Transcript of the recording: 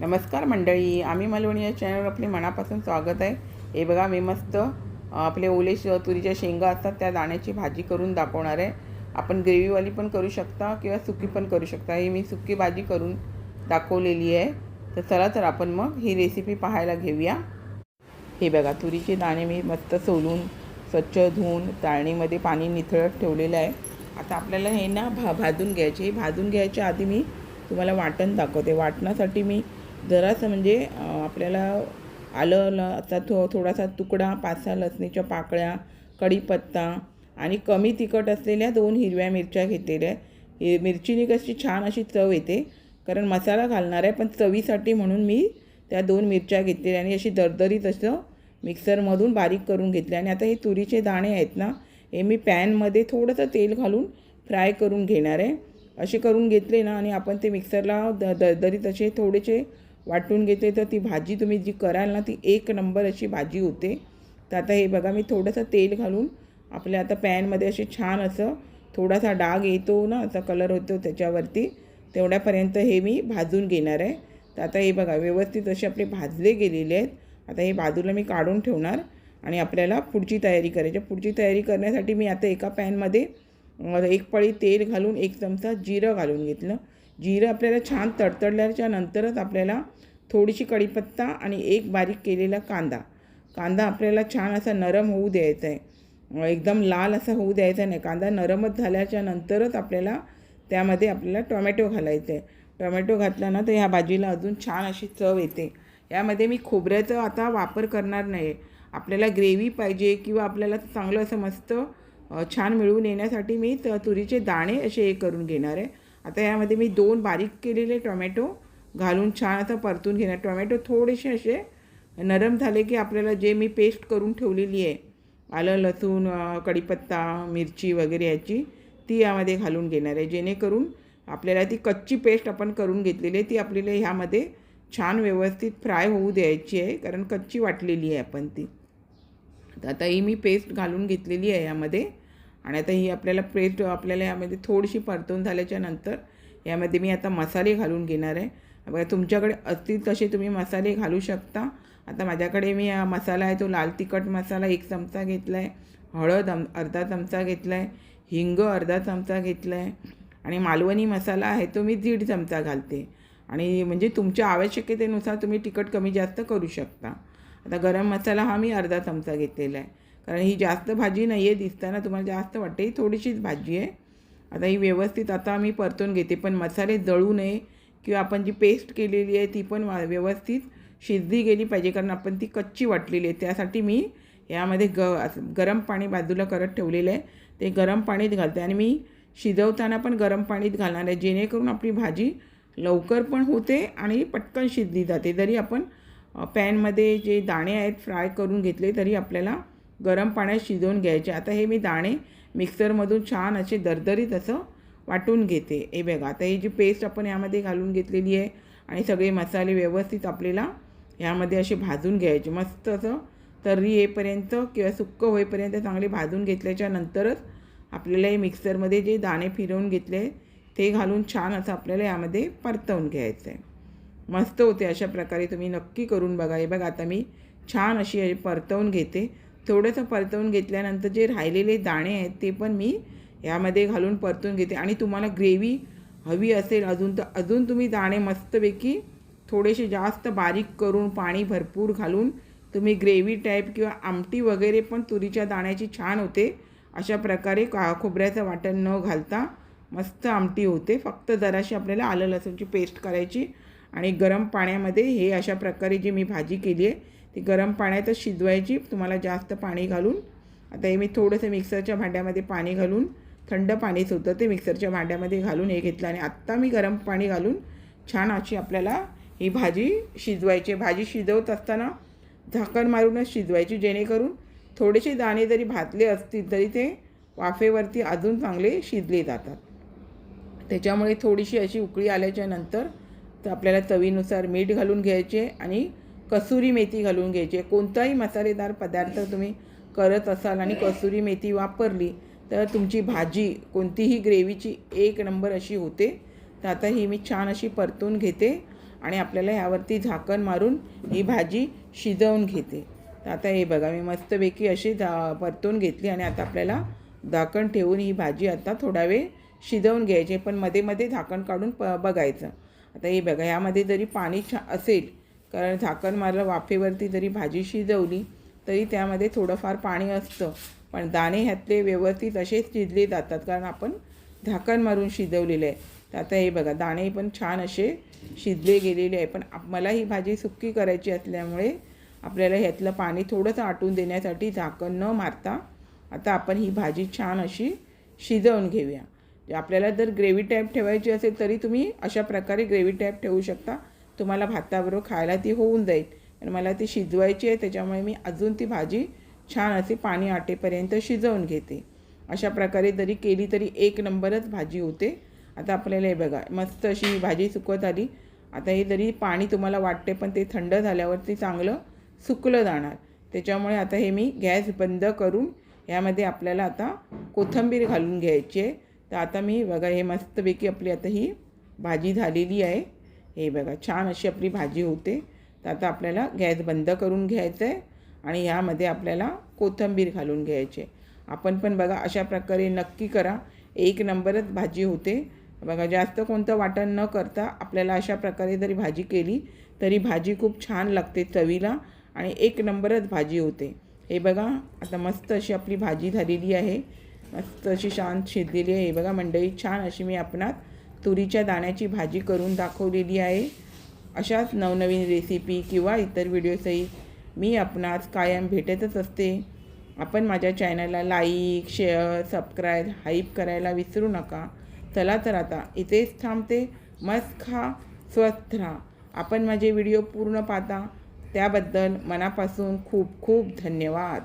नमस्कार मंडळी आम्ही मालवणी या चॅनलवर आपले मनापासून स्वागत आहे. हे बघा मी मस्त आपले ओले श तुरीच्या शेंगा असतात त्या दाण्याची भाजी करून दाखवणार आहे. आपण ग्रेव्हीवाली पण करू शकता किंवा सुकी पण करू शकता. ही मी सुकी भाजी करून दाखवलेली आहे. तर चला तर आपण मग ही रेसिपी पाहायला घेऊया. हे बघा तुरीचे दाणे मी मस्त सोलून स्वच्छ धुवून चाळणीमध्ये पाणी निथळत ठेवलेलं आहे. आता आपल्याला हे ना भा भाजून घ्यायचे हे भाजून घ्यायच्या आधी मी तुम्हाला वाटण दाखवते. वाटणासाठी मी जरासं म्हणजे आपल्याला आलं ल असा थो थोडासा तुकडा पाच सहा लसणीच्या पाकळ्या कढीपत्ता आणि कमी तिखट असलेल्या दोन हिरव्या मिरच्या घेतलेल्या आहे मिरचीने कशी छान अशी चव येते. कारण मसाला घालणार आहे पण चवीसाठी म्हणून मी त्या दोन मिरच्या घेतलेल्या आणि अशी दरदरीत असं मिक्सरमधून बारीक करून घेतले आणि आता हे तुरीचे दाणे आहेत ना हे मी पॅनमध्ये थोडंसं तेल घालून फ्राय करून घेणार आहे. असे करून घेतले ना आणि आपण ते मिक्सरला द दरदरीत असे थोडेसे वाटून घेते तर ती भाजी तुम्ही जी कराल ना ती एक नंबर अशी भाजी होते. तर आता हे बघा मी थोडंसं तेल घालून आपल्या आता पॅनमध्ये असे छान असं थोडासा डाग येतो ना असा कलर होतो त्याच्यावरती तेवढ्यापर्यंत हे मी भाजून घेणार आहे. तर आता हे बघा व्यवस्थित असे आपले भाजले गेलेले आहेत. आता हे बाजूला मी काढून ठेवणार आणि आपल्याला पुढची तयारी करायची. पुढची तयारी करण्यासाठी मी आता एका पॅनमध्ये एक पळी तेल घालून एक चमचा जिरं घालून घेतलं. जिरं आपल्याला छान तडतडल्याच्या नंतरच आपल्याला थोडीशी कढीपत्ता आणि एक बारीक केलेला कांदा. कांदा आपल्याला छान असा नरम होऊ द्यायचा आहे. एकदम लाल असा होऊ द्यायचा नाही. कांदा नरमच झाल्याच्या नंतरच आपल्याला त्यामध्ये आपल्याला टोमॅटो घालायचं आहे. टोमॅटो घातला ना तर ह्या भाजीला अजून छान अशी चव येते. यामध्ये मी खोबऱ्याचा आता वापर करणार नाही. आपल्याला ग्रेव्ही पाहिजे किंवा आपल्याला चांगलं असं मस्त छान मिळवून येण्यासाठी मी त तुरीचे दाणे असे हे करून घेणार आहे. आता यामध्ये मी दोन बारीक केलेले टोमॅटो घालून छान आता परतून घेणार. टोमॅटो थोडेसे असे नरम झाले की आपल्याला जे मी पेस्ट करून ठेवलेली आहे आलं लसूण कढीपत्ता मिरची वगैरे याची ती यामध्ये घालून घेणार आहे. जेणेकरून आपल्याला ती कच्ची पेस्ट आपण करून घेतलेली आहे ती आपल्याला ह्यामध्ये छान व्यवस्थित फ्राय होऊ द्यायची आहे कारण कच्ची वाटलेली आहे आपण ती. आता ही मी पेस्ट घालून घेतलेली आहे यामध्ये. आणि आता ही आपल्याला पेस्ट आपल्याला यामध्ये थोडीशी परतून झाल्याच्यानंतर यामध्ये मी आता मसाले घालून घेणार आहे. बघा तुमच्याकडे असतील तसे तुम्ही मसाले घालू शकता. आता माझ्याकडे मी हा मसाला आहे तो लाल तिखट मसाला एक चमचा घेतला आहे हळद अर्धा चमचा घेतला आहे हिंग अर्धा चमचा घेतला आहे आणि मालवणी मसाला आहे तो मी दीड चमचा घालते. आणि म्हणजे तुमच्या आवश्यकतेनुसार तुम्ही तिखट कमी जास्त करू शकता. आता गरम मसाला हा मी अर्धा चमचा घेतलेला आहे. कारण ही जास्त भाजी नाही आहे दिसताना तुम्हाला जास्त वाटते ही थोडीशीच भाजी आहे. आता ही व्यवस्थित आता मी परतून घेते पण मसाले जळू नये किंवा आपण जी पेस्ट केलेली आहे ती पण वा- व्यवस्थित शिजली गेली पाहिजे कारण आपण ती कच्ची वाटलेली आहे. त्यासाठी मी यामध्ये ग असं गरम पाणी बाजूला करत ठेवलेलं आहे. ते गरम पाणीत घालते आणि मी शिजवताना पण गरम पाणीत घालणार आहे. जेणेकरून आपली भाजी लवकर पण होते आणि पटकन शिजली जाते. जरी आपण पॅनमध्ये जे दाणे आहेत फ्राय करून घेतले तरी आपल्याला गरम पाण्यात शिजवून घ्यायचे. आता हे मी दाणे मिक्सरमधून छान असे दरदरीत असं वाटून घेते. हे बघा आता ही जी पेस्ट आपण यामध्ये घालून घेतलेली आहे आणि सगळे मसाले व्यवस्थित आपल्याला यामध्ये असे भाजून घ्यायचे. मस्त असं तर्री येईपर्यंत किंवा सुक्क होईपर्यंत चांगले भाजून घेतल्याच्या नंतरच आपल्याला हे मिक्सरमध्ये जे दाणे फिरवून घेतले ते घालून छान असं आपल्याला यामध्ये परतवून घ्यायचं आहे मस्त होते अशा प्रकारे तुम्ही नक्की करून बघा. हे बघा आता मी छान अशी परतवून घेते. थोडंसं परतवून घेतल्यानंतर जे राहिलेले दाणे आहेत ते पण मी यामध्ये घालून परतून घेते. आणि तुम्हाला ग्रेव्ही हवी असेल अजून तर अजून तुम्ही दाणे मस्तपैकी थोडेसे जास्त बारीक करून पाणी भरपूर घालून तुम्ही ग्रेव्ही टाईप किंवा आमटी वगैरे पण तुरीच्या दाण्याची छान होते. अशा प्रकारे का खोबऱ्याचं वाटण न घालता मस्त आमटी होते. फक्त जराशी आपल्याला आलं लसूणची पेस्ट करायची आणि गरम पाण्यामध्ये हे अशा प्रकारे जी मी भाजी केली आहे ती गरम पाण्यातच शिजवायची. तुम्हाला जास्त पाणी घालून. आता हे मी थोडंसं मिक्सरच्या भांड्यामध्ये पाणी घालून थंड पाणीच होतं ते मिक्सरच्या भांड्यामध्ये घालून हे घेतलं आणि आत्ता मी गरम पाणी घालून छान अशी आपल्याला ही भाजी शिजवायची. भाजी शिजवत असताना झाकण मारूनच शिजवायची जेणेकरून थोडेसे दाणे जरी भातले असतील तरी ते वाफेवरती अजून चांगले शिजले जातात. त्याच्यामुळे थोडीशी अशी उकळी आल्याच्यानंतर तर आपल्याला चवीनुसार मीठ घालून घ्यायचे आणि कसुरी मेथी घालून घ्यायची. कोणताही मसालेदार पदार्थ तुम्ही करत असाल आणि कसुरी मेथी वापरली तर तुमची भाजी कोणतीही ग्रेव्हीची एक नंबर अशी होते. तर आता ही मी छान अशी परतून घेते आणि आपल्याला ह्यावरती झाकण मारून ही भाजी शिजवून घेते. तर आता हे बघा मी मस्तपैकी अशी झा परतून घेतली आणि आता आपल्याला झाकण ठेवून ही भाजी आता थोडा वेळ शिजवून घ्यायची. पण मध्ये मध्ये झाकण काढून प बघायचं. आता हे बघा ह्यामध्ये जरी पाणी छा असेल कारण झाकण मारलं वाफेवरती जरी भाजी शिजवली तरी त्यामध्ये थोडंफार पाणी असतं. पण दाणे ह्यातले व्यवस्थित असेच शिजले जातात कारण आपण झाकण मारून शिजवलेलं आहे. तर आता हे बघा दाणे पण छान असे शिजले गेलेले आहे. पण मला ही भाजी सुक्की करायची असल्यामुळे आपल्याला ह्यातलं पाणी थोडंसं आटून देण्यासाठी झाकण न मारता आता आपण ही भाजी छान अशी शिजवून घेऊया. आपल्याला जर ग्रेव्ही टाईप ठेवायची असेल तरी तुम्ही अशा प्रकारे ग्रेव्ही टाईप ठेवू शकता. तुम्हाला भाताबरोबर खायला ती होऊन जाईल. आणि मला ती शिजवायची आहे त्याच्यामुळे मी अजून ती भाजी छान अशी पाणी आटेपर्यंत शिजवून घेते. अशा प्रकारे जरी केली तरी एक नंबरच भाजी होते. आता आपल्याला हे बघा मस्त अशी भाजी सुकवत आली. आता हे जरी पाणी तुम्हाला वाटते पण ते थंड झाल्यावरती चांगलं सुकलं जाणार. त्याच्यामुळे आता हे मी गॅस बंद करून यामध्ये आपल्याला आता कोथिंबीर घालून घ्यायची आहे. तर आता मी बघा हे मस्तपैकी आपली आता ही भाजी झालेली आहे. हे बघा छान अशी आपली भाजी होते. तर आता आपल्याला गॅस बंद करून घ्यायचं आहे आणि ह्यामध्ये आपल्याला कोथिंबीर घालून घ्यायची. आहे आपण पण बघा अशा प्रकारे नक्की करा. एक नंबरच भाजी होते. बघा जास्त कोणतं वाटण न करता आपल्याला अशा प्रकारे जरी भाजी केली तरी भाजी खूप छान लागते चवीला आणि एक नंबरच भाजी होते. हे बघा आता मस्त अशी आपली भाजी झालेली आहे. मस्त अशी शांत शिजलेली आहे. हे बघा मंडळी छान अशी मी आपणात तुरीच्या दाण्याची भाजी करून दाखवलेली आहे. अशाच नवनवीन रेसिपी किंवा इतर व्हिडिओसही मी आपणास कायम भेटतच असते. आपण माझ्या चॅनलला लाईक शेअर सबस्क्राईब हाईप करायला विसरू नका. चला तर आता इथेच थांबते. मस्त खा स्वस्थ राहा. आपण माझे व्हिडिओ पूर्ण पाहता. त्याबद्दल मनापासून खूप खूप धन्यवाद.